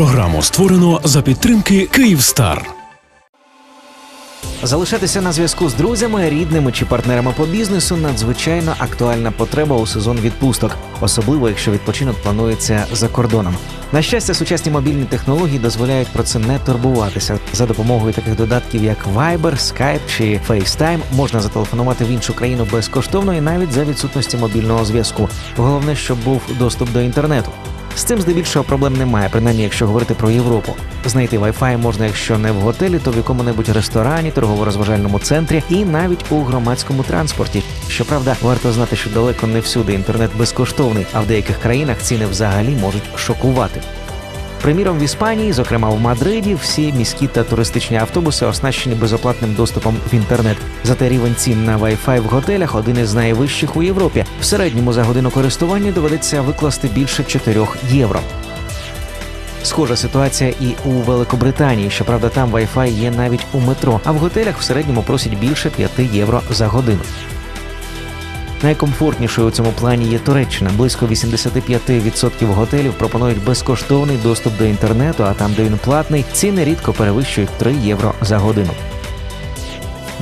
Програму створено за підтримки Київстар. Залишатися на зв'язку з друзями, рідними чи партнерами по бізнесу надзвичайно актуальна потреба у сезон відпусток, особливо якщо відпочинок планується за кордоном. На щастя, сучасні мобільні технології дозволяють про це не турбуватися. За допомогою таких додатків, як Viber, Skype чи FaceTime, можна зателефонувати в іншу країну безкоштовно і навіть за відсутності мобільного зв'язку. Головне, щоб був доступ до інтернету. З цим здебільшого проблем немає, принаймні, якщо говорити про Європу. Знайти Wi-Fi можна, якщо не в готелі, то в якому-небудь ресторані, торгово-розважальному центрі і навіть у громадському транспорті. Щоправда, варто знати, що далеко не всюди інтернет безкоштовний, а в деяких країнах ціни взагалі можуть шокувати. Приміром, в Іспанії, зокрема в Мадриді, всі міські та туристичні автобуси оснащені безоплатним доступом в інтернет. Зате рівень цін на Wi-Fi в готелях один із найвищих у Європі. В середньому за годину користування доведеться викласти більше 4 євро. Схожа ситуація і у Великобританії. Щоправда, там Wi-Fi є навіть у метро, а в готелях в середньому просять більше 5 євро за годину. Найкомфортнішою у цьому плані є Туреччина. Близько 85% готелів пропонують безкоштовний доступ до інтернету, а там, де він платний, ціни рідко перевищують 3 євро за годину.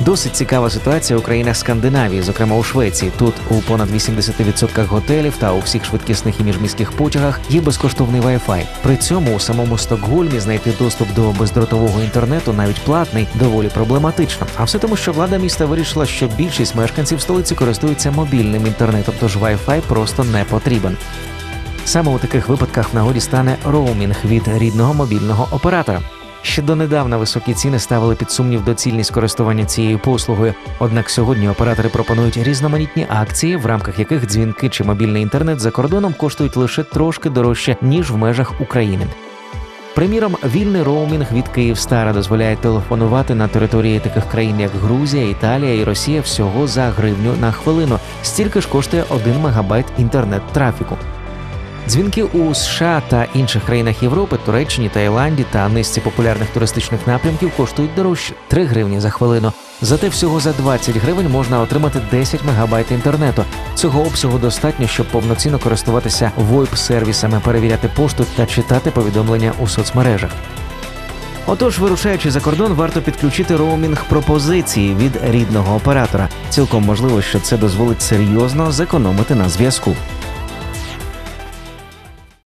Досить цікава ситуація у країнах Скандинавії, зокрема у Швеції. Тут у понад 80% готелів та у всіх швидкісних і міжміських потягах є безкоштовний Wi-Fi. При цьому у самому Стокгольмі знайти доступ до бездротового інтернету, навіть платний, доволі проблематично. А все тому, що влада міста вирішила, що більшість мешканців столиці користуються мобільним інтернетом, тож Wi-Fi просто не потрібен. Саме у таких випадках в нагоді стане роумінг від рідного мобільного оператора. Ще донедавна високі ціни ставили під сумнів доцільність користування цією послугою. Однак сьогодні оператори пропонують різноманітні акції, в рамках яких дзвінки чи мобільний інтернет за кордоном коштують лише трошки дорожче ніж в межах України. Приміром, вільний роумінг від Київстара дозволяє телефонувати на території таких країн, як Грузія, Італія і Росія всього за гривню на хвилину. Стільки ж коштує 1 мегабайт інтернет-трафіку. Дзвінки у США та інших країнах Європи, Туреччині, Таїланді та низці популярних туристичних напрямків коштують дорожче 3 гривні за хвилину. Зате всього за 20 гривень можна отримати 10 мегабайт інтернету. Цього обсягу достатньо, щоб повноцінно користуватися voip сервісами перевіряти пошту та читати повідомлення у соцмережах. Отож, вирушаючи за кордон, варто підключити роумінг пропозиції від рідного оператора. Цілком можливо, що це дозволить серйозно зекономити на зв'язку.